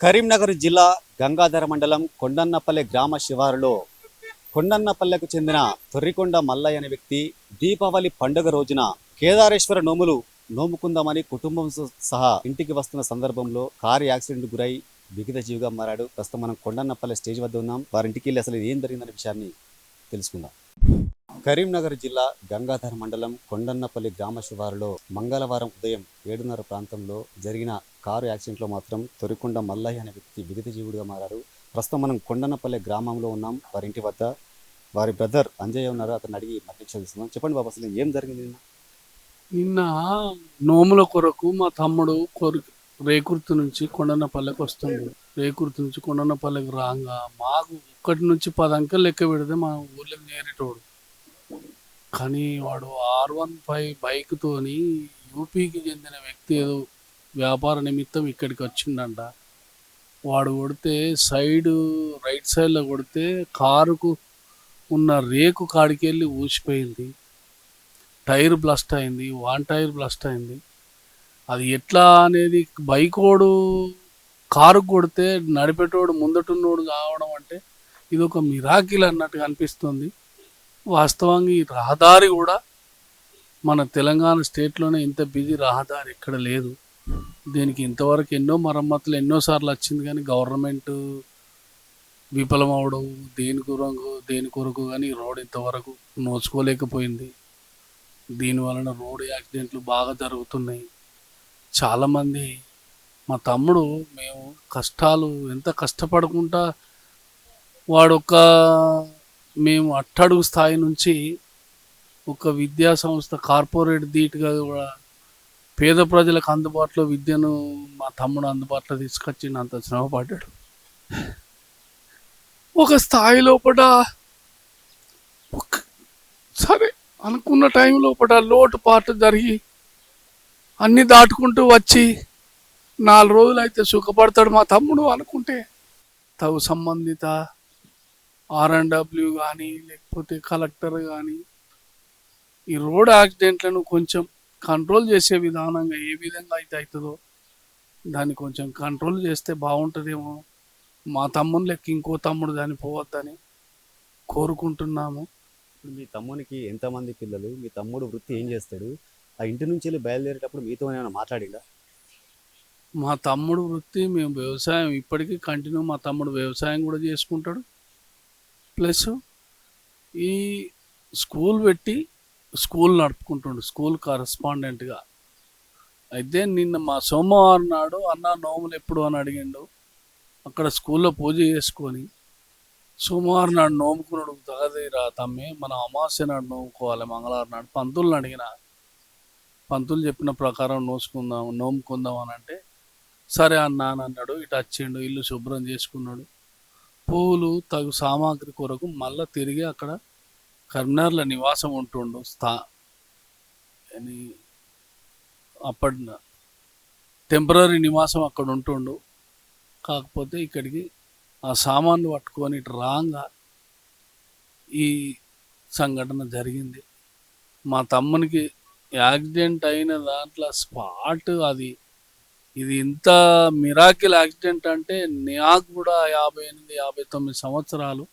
కరీంనగర్ జిల్లా గంగాధర మండలం కొండన్నపల్లె గ్రామ శివారులో కొండన్నపల్లెకు చెందిన తొర్రికొండ మల్లయ్య అనే వ్యక్తి దీపావళి పండుగ రోజున కేదారేశ్వర నోములు నోముకుందామని కుటుంబం సహా ఇంటికి వస్తున్న సందర్భంలో కారు యాక్సిడెంట్ గురై విగత జీవిగా మారాడు. ప్రస్తుతం మనం కొండన్నపల్లె స్టేజ్ వద్ద ఉన్నాం. వారింటికి వెళ్ళి అసలు ఏం జరిగిందనే విషయాన్ని తెలుసుకుందాం. కరీంనగర్ జిల్లా గంగాధర మండలం కొండన్నపల్లి గ్రామ శివారులో మంగళవారం ఉదయం ఏడున్నర ప్రాంతంలో జరిగిన కారు యాక్సిడెంట్లో మాత్రం తొరికొండ మల్లయ్య అనే వ్యక్తి విగత జీవుడిగా మారారు. ప్రస్తుతం మనం కొండనపల్లె గ్రామంలో ఉన్నాం. వారి ఇంటి వద్ద వారి బ్రదర్ అంజయ్య ఉన్నారు. అతను అడిగి మరణించ చెప్పండి బాబు అసలు ఏం జరిగింది నిన్న? నిన్న నోముల కొరకు మా తమ్ముడు కొరకు రేకుర్తి నుంచి కొండనపల్లెకి వస్తుంది రేకుర్తి నుంచి కొండనపల్లెకి రాగా మాకు ఒక్కటి నుంచి పది అంకెలు లెక్క పెడితే మా ఊర్లోకి నేరేటోడు. కానీ వాడు ఆర్ వన్ ఫైవ్ బైక్తోని యూపీకి చెందిన వ్యక్తి ఏదో వ్యాపార నిమిత్తం ఇక్కడికి వచ్చిండంట. వాడు కొడితే సైడ్ రైట్ సైడ్లో కొడితే కారుకు ఉన్న రేకు కాడికి వెళ్ళి ఊసిపోయింది. టైర్ బ్లస్ట్ అయింది వాన్ టైర్ బ్లస్ట్ అయింది. అది ఎట్లా అనేది బైకోడు కారు కొడితే నడిపేటోడు ముందటున్నోడు కావడం అంటే ఇది ఒక మిరాకిల్ అన్నట్టుగా అనిపిస్తుంది. వాస్తవంగా ఈ రహదారి కూడా మన తెలంగాణ స్టేట్లోనే ఇంత బిజీ రహదారి ఎక్కడ లేదు. దీనికి ఇంతవరకు ఎన్నో మరమ్మతులు ఎన్నోసార్లు వచ్చింది కానీ గవర్నమెంట్ విఫలమవడం దేని కొరకు దేని కొరకు కానీ రోడ్ ఇంతవరకు నోచుకోలేకపోయింది. దీని వలన రోడ్ యాక్సిడెంట్లు బాగా జరుగుతున్నాయి. చాలామంది మా తమ్ముడు మేము కష్టాలు ఎంత కష్టపడుకుంటా వాడొక మేము అట్టడుగు స్థాయి నుంచి ఒక విద్యా సంస్థ కార్పొరేట్ ధీటుగా కూడా పేద ప్రజలకు అందుబాటులో విద్యను మా తమ్ముడు అందుబాటులో తీసుకొచ్చినంత శ్రమ పడ్డాడు ఒక స్థాయి లోపల సరే అనుకున్న టైం లోపల లోటుపాటు జరిగి అన్ని దాటుకుంటూ వచ్చి నాలుగు రోజులు అయితే సుఖపడతాడు మా తమ్ముడు అనుకుంటే. తగు సంబంధిత ఆర్ అండ్ డబ్ల్యూ కానీ లేకపోతే కలెక్టర్ కానీ ఈ రోడ్ యాక్సిడెంట్లను కొంచెం కంట్రోల్ చేసే విధానంగా ఏ విధంగా అయితే అవుతుందో దాన్ని కొంచెం కంట్రోల్ చేస్తే బాగుంటుందేమో. మా తమ్ముని లెక్క ఇంకో తమ్ముడు దాన్ని పోవద్దని కోరుకుంటున్నాము. ఇప్పుడు మీ తమ్మునికి ఎంతమంది పిల్లలు? మీ తమ్ముడు వృత్తి ఏం చేస్తాడు? ఆ ఇంటి నుంచి వెళ్ళి బయలుదేరేటప్పుడు మీతో ఏమైనా మాట్లాడిందా మా తమ్ముడు వృత్తి మేము వ్యవసాయం ఇప్పటికీ కంటిన్యూ మా తమ్ముడు వ్యవసాయం కూడా చేసుకుంటాడు. ప్లస్ ఈ స్కూల్ పెట్టి స్కూల్ నడుపుకుంటుండు స్కూల్ కరస్పాండెంట్గా. అయితే నిన్న మా సోమవారం నాడు అన్న నోములు ఎప్పుడు అని అడిగిండు. అక్కడ స్కూల్లో పూజ చేసుకొని సోమవారం నాడు నోముకున్నాడు తగదిరా తమ్మి మనం అమావాస్య నాడు నోముకోవాలి మంగళవారం నాడు పంతులను అడిగిన పంతులు చెప్పిన ప్రకారం నోసుకుందాం నోముకుందాం అని అంటే సరే అన్న అని అన్నాడు. ఇటు వచ్చిండు ఇల్లు శుభ్రం చేసుకున్నాడు. పూలు తగు సామాగ్రి కొరకు మళ్ళీ తిరిగి అక్కడ కరీంనగర్లో నివాసం ఉంటుండు స్థా అని అప్పటి టెంపరీ నివాసం అక్కడ ఉంటుండు. కాకపోతే ఇక్కడికి ఆ సామాన్లు పట్టుకొని ఇటు రాగా ఈ సంఘటన జరిగింది. మా తమ్మునికి యాక్సిడెంట్ అయిన దాంట్లో స్పాట్ అది. ఇది ఇంత మిరాకిల్ యాక్సిడెంట్ అంటే నాకు కూడా యాభై ఎనిమిది యాభై తొమ్మిది సంవత్సరాలు.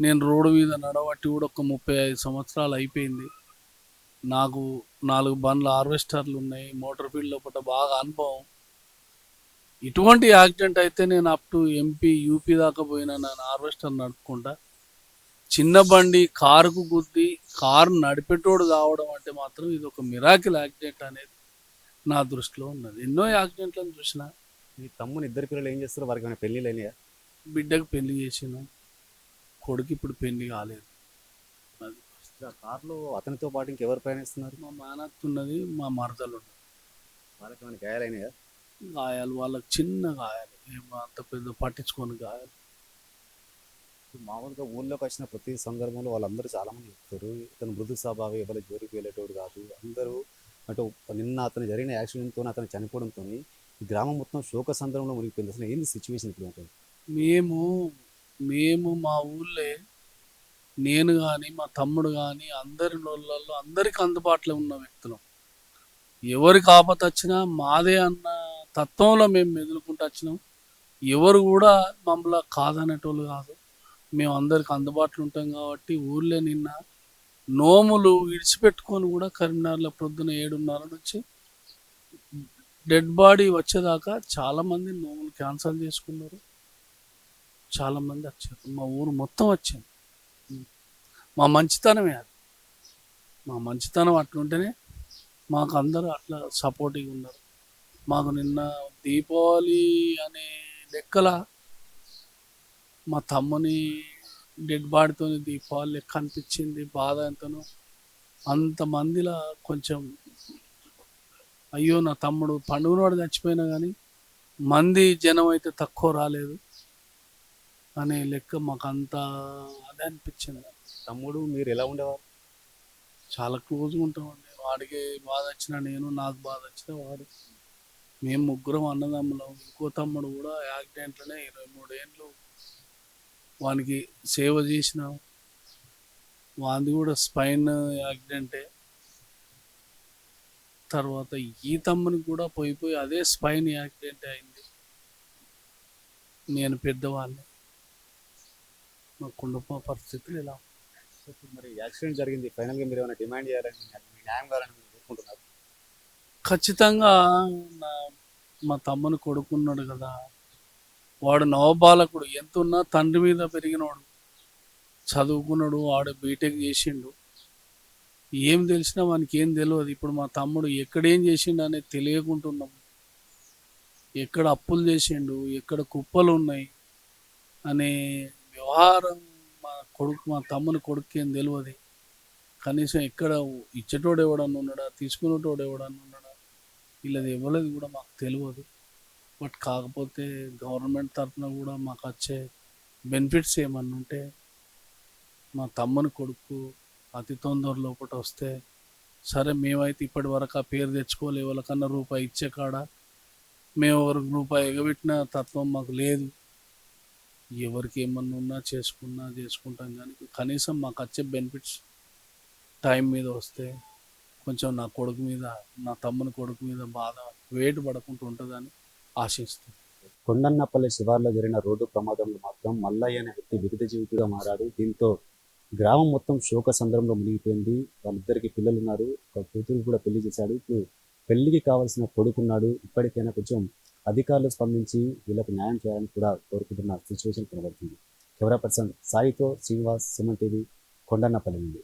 నేను రోడ్డు మీద నడవట్టి కూడా ఒక ముప్పై ఐదు సంవత్సరాలు అయిపోయింది. నాకు నాలుగు బండ్ల హార్వెస్టర్లు ఉన్నాయి మోటార్ ఫీల్డ్ లోపల బాగా అనుభవం. ఇటువంటి యాక్సిడెంట్ అయితే నేను అప్ టు ఎంపీ యూపీ దాకా పోయినా నేను హార్వెస్టర్ నడుపుకుంటా. చిన్న బండి కారుకు గుద్ది కారు నడిపేటోడు కావడం అంటే మాత్రం ఇది ఒక మిరాకిల్ యాక్సిడెంట్ అనేది నా దృష్టిలో ఉన్నది. ఎన్నో యాక్సిడెంట్లను చూసిన. మీ తమ్ముని ఇద్దరు పిల్లలు ఏం చేస్తారు వారికి పెళ్ళిళ్ళు అయినాయా? బిడ్డకు పెళ్ళి చేసిన. కొడుకు ఇప్పుడు పెళ్ళి కాలేదు. అది ఆ కార్లో అతనితో పాటు ఇంకెవరు ప్రయాణిస్తున్నారు? మా మానత్తున్నది మా మరదలు ఉన్నది వాళ్ళకి ఏమైనా గాయాలైనాయా? గాయాలు వాళ్ళకి చిన్న గాయాలు. ఏం అంత పెద్ద పట్టించుకొని గాయాలు. మామూలుగా ఊళ్ళోకి వచ్చిన ప్రతి సందర్భంలో వాళ్ళందరూ చాలా మంది చెప్తారు ఇతను మృదు స్వభావం ఎవరి జోలికి వెళ్ళేటోడు కాదు. అందరూ అటు నిన్న అతను జరిగిన యాక్సిడెంట్తో అతను చనిపోవడంతో గ్రామం మొత్తం శోక సందర్భంలో మునిగిపోయింది. అసలు ఏంది సిచ్యువేషన్ ఇప్పుడు? మేము మేము మా ఊళ్ళే నేను కానీ మా తమ్ముడు కానీ అందరి నోళ్ళల్లో అందరికి అందుబాటులో ఉన్న వ్యక్తులం. ఎవరికి ఆపత వచ్చినా మాదే అన్న తత్వంలో మేము మెదులుకుంటూ వచ్చినాం. ఎవరు కూడా మమ్మల్ని కాదనేటోళ్ళు కాదు. మేము అందరికి అందుబాటులో ఉంటాం కాబట్టి ఊళ్ళో నిన్న నోములు విడిచిపెట్టుకొని కూడా కరీంనగర్లో ప్రొద్దున ఏడున్నర నుంచి డెడ్ బాడీ వచ్చేదాకా చాలామంది నోములు క్యాన్సల్ చేసుకున్నారు. చాలామంది వచ్చారు. మా ఊరు మొత్తం వచ్చింది మా మంచితనమే అది. మా మంచితనం అట్లుంటేనే మాకు అందరూ అట్లా సపోర్టివ్గా ఉన్నారు. మాకు నిన్న దీపావళి అనే లెక్కల మా తమ్ముని డెడ్ బాడీతో దీపావళి లెక్క అనిపించింది బాధ ఎంతనో. అంతమందిలా కొంచెం అయ్యో నా తమ్ముడు పండుగ నాడు చచ్చిపోయినా కానీ మంది జనం అయితే తక్కువ రాలేదు. అనే లెక్క మాకు అంత అదే అనిపించింది. తమ్ముడు మీరు ఎలా ఉండేవారు? చాలా క్లోజ్గా ఉంటామండి. వాడికి బాధ వచ్చినా నేను నాకు బాధ వచ్చినా వాడు. మేము ముగ్గురం అన్నదమ్ములం. ఇంకో తమ్ముడు కూడా యాక్సిడెంట్లోనే ఇరవై మూడు ఏళ్ళు వానికి సేవ చేసినాం వాంది కూడా స్పైన్ యాక్సిడెంటే. తర్వాత ఈ తమ్మునికి కూడా పోయి పోయి అదే స్పైన్ యాక్సిడెంట్ అయింది. నేను పెద్దవాడిని. మా కుటుంబ పరిస్థితులు ఇలా. మరి యాక్సిడెంట్ జరిగింది. ఫైనల్గా మీరు ఏమైనా డిమాండ్ చేయాలని న్యాయం కావాలని కోరుకుంటున్నారు? ఖచ్చితంగా నా మా తమ్ముని కొడుకున్నాడు కదా. వాడు నవబాలకుడు. ఎంత ఉన్నా తండ్రి మీద పెరిగినవాడు చదువుకున్నాడు. వాడు బీటెక్ చేసిండు. ఏం తెలిసినా వానికి ఏం తెలియదు ఇప్పుడు మా తమ్ముడు ఎక్కడేం చేసిండు అనేది తెలియకుంటున్నాం. ఎక్కడ అప్పులు చేసిండు? ఎక్కడ కుప్పలు ఉన్నాయి? అనే వ్యవహారం మా కొడుకు మా తమ్ముని కొడుకు ఏం తెలియదు కనీసం ఎక్కడ ఇచ్చేటోడు ఎవడన్నా ఉన్నాడా తీసుకునేటోడు ఎవడన్నా ఉన్నాడా వీళ్ళది ఇవ్వలేదు కూడా మాకు తెలియదు బట్ కాకపోతే గవర్నమెంట్ తరఫున కూడా మాకు వచ్చే బెనిఫిట్స్ ఏమన్నా ఉంటే మా తమ్ముని కొడుకు అతి తొందరలో ఒకటి వస్తే సరే మేమైతే ఇప్పటి వరకు ఆ పేరు తెచ్చుకోలే ఎవరికన్నా రూపాయి ఇచ్చే కాడ మేము ఎవరికి రూపాయి ఎగబెట్టిన తత్వం మాకు లేదు. ఎవరికి ఏమన్నా ఉన్నా చేసుకున్నా చేసుకుంటాం కానీ కనీసం మాకు వచ్చే బెనిఫిట్స్ టైం మీద వస్తే కొంచెం నా కొడుకు మీద నా తమ్ముని కొడుకు మీద బాధ వేటు పడకుండా ఉంటుందని ఆశిస్తుంది కొండన్నపల్లి శివార్లో జరిగిన రోడ్డు ప్రమాదంలో మాత్రం మల్లయ్య అనే వ్యక్తి విగత జీవితంగా మారాడు. దీంతో గ్రామం మొత్తం శోక సందర్భంలో మునిగిపోయింది. వాళ్ళిద్దరికి పిల్లలు ఉన్నారు ఒక కూతురు కూడా పెళ్ళి చేశాడు. ఇప్పుడు పెళ్ళికి కావాల్సిన కొడుకున్నాడు. ఇప్పటికైనా కొంచెం అధికారులు స్పందించి వీళ్ళకు న్యాయం చేయాలని కూడా కోరుకుంటున్న సిచ్యువేషన్ కనబడుతుంది. కెమెరా పర్సన్ సాయితో శ్రీనివాస్ సుమన్ టీవీ కొండన్నపల్లి నుండి.